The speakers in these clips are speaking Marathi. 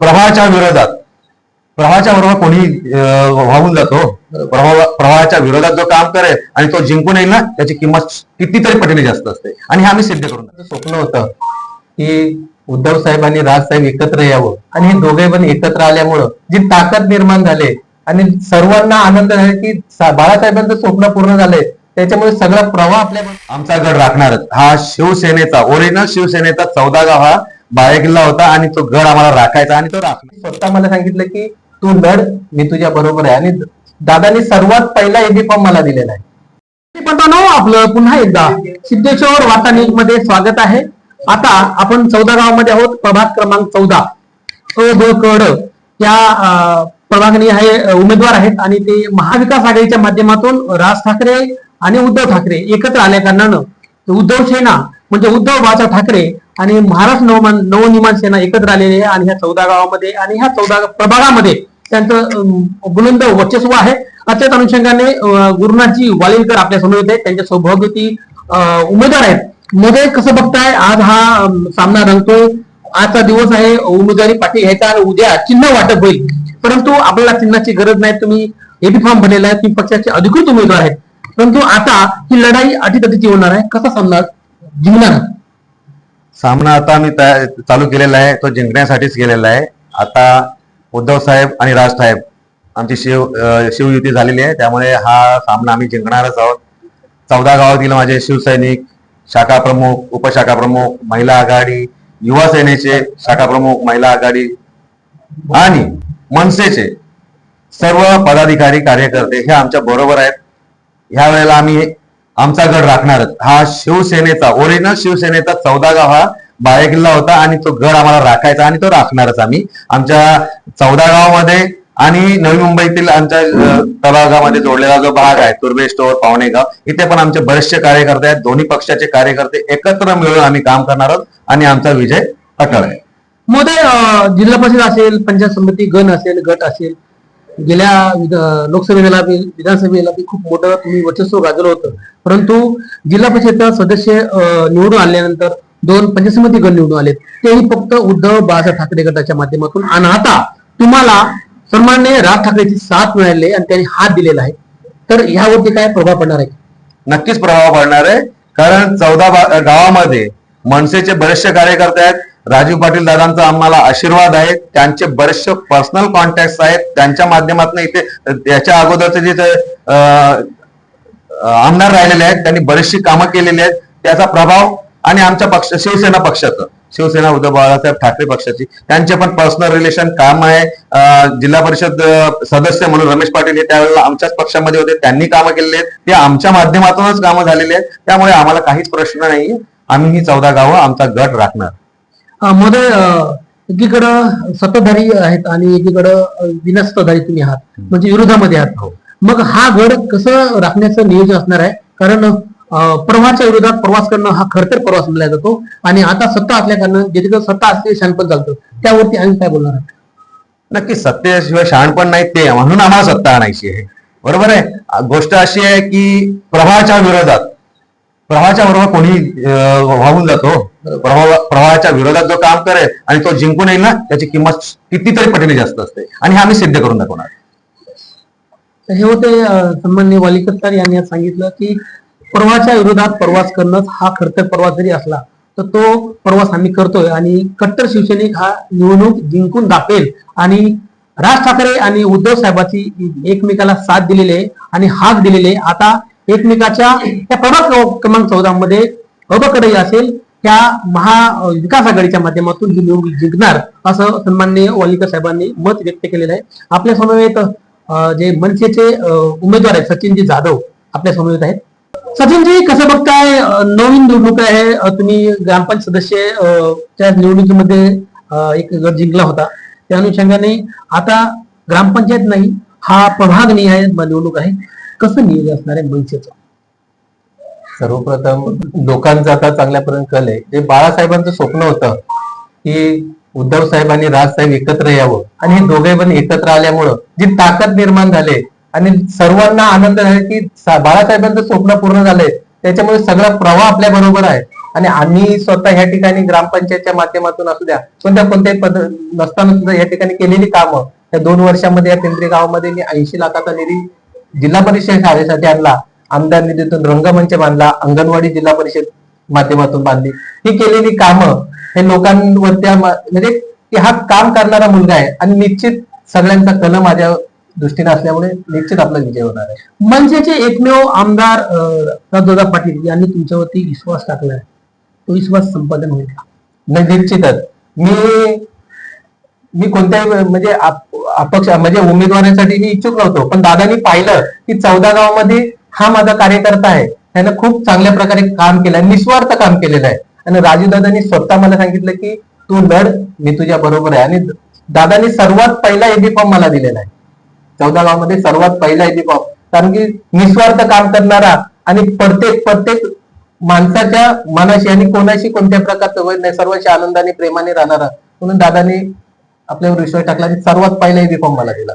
प्रवाहाच्या विरोधात. प्रवाहाच्या बरोबर कोणी वाहून जातो. प्रवाह प्रवाहाच्या विरोधात जो काम करेल आणि तो जिंकून येईल ना त्याची किंमत कितीतरी पटीने जास्त असते. आणि हे आम्ही सिद्ध करून स्वप्न होतं की उद्धव साहेब आणि राज साहेब एकत्र यावं. आणि हे दोघे पण एकत्र आल्यामुळं जी ताकद निर्माण झाले आणि सर्वांना आनंद झाला की बाळासाहेबांचं स्वप्न पूर्ण झालंय. त्याच्यामुळे सगळा प्रवाह आपल्या आमचा गड राखणारच. हा शिवसेनेचा ओरिजिनल शिवसेनेचा चौदा गाव हा बाळेकिल्ला होता आणि तो गड आम्हाला राखायचा आणि तो राखला स्वतः मला सांगितलं की तू लढ मी तुझ्या बरोबर आहे. आणि दादानी सर्वात पहिला एबी फॉर्म मला दिलेला आहे. पण आपलं पुन्हा एकदा. सिद्धेश्वर वार्ता न्यूजमध्ये स्वागत आहे. आता आपण चौदा गावामध्ये आहोत. प्रभाग क्रमांक चौदा. अ ब कड या प्रभागणी आहे उमेदवार आहेत आणि ते महाविकास आघाडीच्या माध्यमातून राज ठाकरे आणि उद्धव ठाकरे एकत्र आल्या कारणानं. उद्धव सेना म्हणजे उद्धव बाळासाहेब ठाकरे आणि महाराष्ट्र नवमान नवनिर्माण सेना एकत्र आलेले आहे आणि ह्या चौदा गावामध्ये आणि ह्या चौदा प्रभागामध्ये त्यांचं बुलंद वर्चस्व आहे. त्याच अनुषंगाने गुरुनाथजी वालिलकर आपल्यासमोर येते त्यांच्या सौभाग्यती उमेदवार आहेत. मध्ये कसं बघताय? आज हा सामना रंगतोय. आजचा दिवस आहे. उमेदवारी पाठी घ्यायचा आणि उद्या चिन्ह वाटप होईल. परंतु आपल्याला चिन्हाची गरज नाही. तुम्ही एबी फॉर्म भरलेला आहे. तुम्ही पक्षाचे अधिकृत उमेदवार आहेत. परंतु आता ही लढाई अटीतटीची होणार आहे. कसा सामना जिंकणार सामना आता आम्ही चालू केलेला आहे तो जिंकण्यासाठीच केलेला आहे. आता उद्धव साहेब आणि राज साहेब आमची शिव शिवयुती झालेली आहे. त्यामुळे हा सामना आम्ही जिंकणारच आहोत. चौदा गावातील माझे शिवसैनिक शाखा प्रमुख उपशाखा प्रमुख महिला आघाडी युवा सेनेचे शाखा प्रमुख महिला आघाडी आणि मनसेचे सर्व पदाधिकारी कार्यकर्ते हे आमच्या बरोबर आहेत. ह्या वेळेला आम्ही आमचा गड राखणारच. हा शिवसेनेचा ओरिजिनल शिवसेनेचा चौदा गाव हा बाळेकिल्ला होता आणि तो गड आम्हाला राखायचा आणि तो राखणारच आम्ही. आमच्या चौदा गावामध्ये आणि नवी मुंबईतील आमच्या अ, तळागामध्ये जोडलेला जो भाग आहे तुर्बे स्टोअर पावणेगाव इथे पण आमचे बरेचसे कार्यकर्ते आहेत. दोन्ही पक्षाचे कार्यकर्ते एकत्र मिळून आम्ही काम करणार आहोत आणि आमचा विजय अटळ आहे. मध्ये जिल्हा परिषद असेल पंचायत समिती गण असेल गट असेल गेल्या विध- लोकसभेला बी विधानसभेला बी खूप मोठं तुम्ही वर्चस्व गाजवलं होतं. परंतु जिल्हा परिषदचा सदस्य निवडून आल्यानंतर दोन पंचायत गण निवडून आले तेही फक्त उद्धव बाळासाहेब ठाकरे गटाच्या माध्यमातून. आणि आता तुम्हाला सन्मान्य राज ठाकरेची साथ मिळाली आणि त्यांनी हात दिलेला आहे. तर ह्यावरती काय प्रभाव पडणार आहे? नक्कीच प्रभाव पडणार आहे. कारण चौदा गावामध्ये मनसेचे बरेचसे कार्यकर्ते आहेत. राजीव पाटील दादांचा आम्हाला आशीर्वाद आहे. त्यांचे बरेचसे पर्सनल कॉन्टॅक्ट आहेत. त्यांच्या माध्यमातून इथे याच्या अगोदरचे जे आमदार राहिलेले आहेत त्यांनी बरेचशी कामं केलेली आहेत. त्याचा प्रभाव आणि आमच्या पक्ष शिवसेना पक्षाचं शिवसेना उद्धव बाळासाहेब ठाकरे पक्षाची त्यांचे पण पर्सनल रिलेशन काम आहे. जिल्हा परिषद सदस्य म्हणून रमेश पाटील हे त्यावेळेला आमच्याच पक्षामध्ये होते. त्यांनी कामं केलेली आहेत. ते आमच्या माध्यमातूनच कामं झालेली आहेत. त्यामुळे आम्हाला काहीच प्रश्न नाही आम्ही ही चौदा गावं आमचा गट राखणार. मध्ये एकीकडं सत्ताधारी आहेत आणि एकीकडं अं, विना सत्ताधारी तुम्ही आहात. म्हणजे विरोधामध्ये आहात. मग हा गड कसं राखण्याचं नियोजन असणार आहे? कारण प्रवाहाच्या विरोधात प्रवास करणं हा खरतर प्रवास मानला जातो. आणि आता सत्ता असल्या कारणानं जिथे सत्ता असते शानपण चालतं. त्यावरती आम्ही काय बोलणार आहोत? नक्की सत्तेशिवाय शहाणपण नाही ते म्हणून आम्हाला सत्ता आणायची आहे. बरोबर आहे? गोष्ट अशी आहे की प्रवाहाच्या विरोधात प्रवाहाच्या बरोबर कोणी वाहून जातो प्रवाह प्रवाहाच्या विरोधात जो काम करेल आणि तो जिंकून येईल ना त्याची किंमत कितीतरी पटीने जास्त असते. आणि हे आम्ही सिद्ध करून दाखवणार. तर हे होते अं, सन्माननीय वालिकर सर यांनी सांगितलं की प्रवाहाच्या विरोधात प्रवास करणं हा खरतर प्रवास जरी असला तर तो प्रवास आम्ही करतोय. आणि कट्टर शिवसैनिक हा निवडणूक जिंकून दाखवेल. आणि राज ठाकरे आणि उद्धव साहेबाची एकमेकाला साथ दिलेली आहे आणि हाक दिलेले आता एकमेकाच्या त्या प्रभाग क्रमांक चौदामध्ये अबकडे असेल त्या महाविकास आघाडीच्या माध्यमातून ही निवडणूक जिंकणार असं सन्माननीय वालिकर साहेबांनी मत व्यक्त केलेलं आहे. आपल्या समवेत जे मनसेचे उमेदवार आहेत सचिनजी जाधव आपल्या समवेत आहेत. सचिनजी कसं बघताय? नवीन निवडणूक आहे. तुम्ही ग्रामपंचायत सदस्य त्या निवडणुकीमध्ये एक गट जिंकला होता. त्या अनुषंगाने आता ग्रामपंचायत नाही हा प्रभाग निहाय निवडणूक आहे. कसं नियोजन असणार आहे मनसेचं सर्वप्रथम लोकांचं आता चांगल्यापर्यंत कल आहे जे बाळासाहेबांचं स्वप्न होतं की उद्धव साहेब आणि राज साहेब एकत्र यावं. आणि हे दोघे पण एकत्र आल्यामुळं जी ताकद निर्माण झाले आणि सर्वांना आनंद झाला की बाळासाहेबांचं स्वप्न पूर्ण झालंय. त्याच्यामुळे सगळा प्रवाह आपल्या बरोबर आहे. आणि आम्ही स्वतः ह्या ठिकाणी ग्रामपंचायतच्या माध्यमातून असू द्या कोणत्या कोणत्याही पद नसताना सुद्धा या ठिकाणी केलेली कामं. या दोन वर्षामध्ये या पिंपरी गावामध्ये मी ऐंशी लाखाचा निधी जिल्हा परिषद शाळेसाठी आणला. आमदार निधीतून रंगमंच बांधला. अंगणवाडी जिल्हा परिषद माध्यमातून बांधली. ही केलेली कामं हे लोकांवरती आम- म्हणजे हा काम करणारा मुलगा आहे आणि निश्चित सगळ्यांचा कल माझ्या दृष्टीने असल्यामुळे निश्चित आपला विजय होणार आहे. मनसेचे एकमेव आमदार राजदादा पाटील यांनी तुमच्यावरती विश्वास टाकलाय तो विश्वास संपादन होईल का? नाही निश्चितच. मी मी कोणत्याही म्हणजे अपक्ष म्हणजे उमेदवारांसाठी मी इच्छुक नव्हतो. पण दादानी पाहिलं की चौदा गावामध्ये हा माझा कार्यकर्ता आहे. त्यानं खूप चांगल्या प्रकारे काम केलं आहे. निस्वार्थ काम केलेलं आहे. आणि राजू दादानी स्वतः मला सांगितलं की तू लढ मी तुझ्या बरोबर आहे. आणि दादानी सर्वात पहिला एबी फॉर्म मला दिलेला आहे. चौदा गावामध्ये सर्वात पहिला एबी फॉर्म. कारण की निस्वार्थ काम करणारा आणि प्रत्येक प्रत्येक माणसाच्या मनाशी आणि कोणाशी कोणत्या प्रकारचं वैर नाही सर्वांशी आनंदाने प्रेमाने राहणारा. म्हणून दादानी आपल्यावर विश्वास टाकला आणि सर्वात पहिला एबी फॉर्म मला दिला.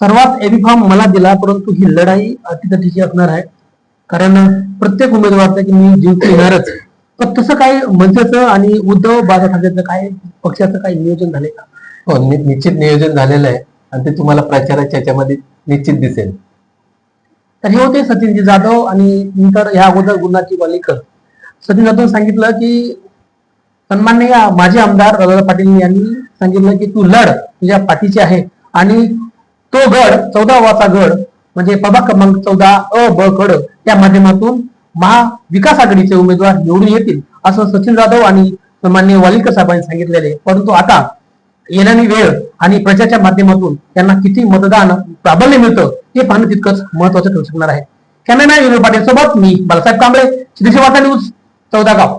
सर्वात एबी फॉर्म मला दिला परंतु ही लढाई अतितटीची असणार आहे. कारण प्रत्येक उमेदवार की मी जिंकून येणारच पण तसं काय मनसेचं आणि उद्धव बाळा ठाकरेचं काय पक्षाचं काही नियोजन झाले का? हो निश्चित नियोजन झालेलं आहे. आणि ते तुम्हाला प्रचाराच्या याच्यामध्ये निश्चित दिसेल. तर हे होते सचिनजी जाधव आणि नंतर या अगोदर गुणाची वालीकर सचिन जाधव सांगितलं की सन्माननीय माजी आमदार राजा पाटील यांनी सांगितलं की तू लढ तुझ्या पाठीची आहे. आणि तो गड चौदा वाचा गड म्हणजे प्रभाग क्रमांक चौदा अ ब कड या माध्यमातून महाविकास आघाडीचे उमेदवार निवडून येतील असं सचिन जाधव आणि सन्मान्य वालिकर साहेबांनी सांगितलेले. परंतु आता येणारी वेळ आणि प्रचारच्या माध्यमातून त्यांना किती मतदान प्राबल्य मिळतं हे पाहणं तितकंच महत्वाचं ठरू शकणार आहे. कॅमेरा विनोद पाटील सोबत मी बाळासाहेब कांबळे सिद्धेश्वर वार्ता न्यूज चौदा गाव.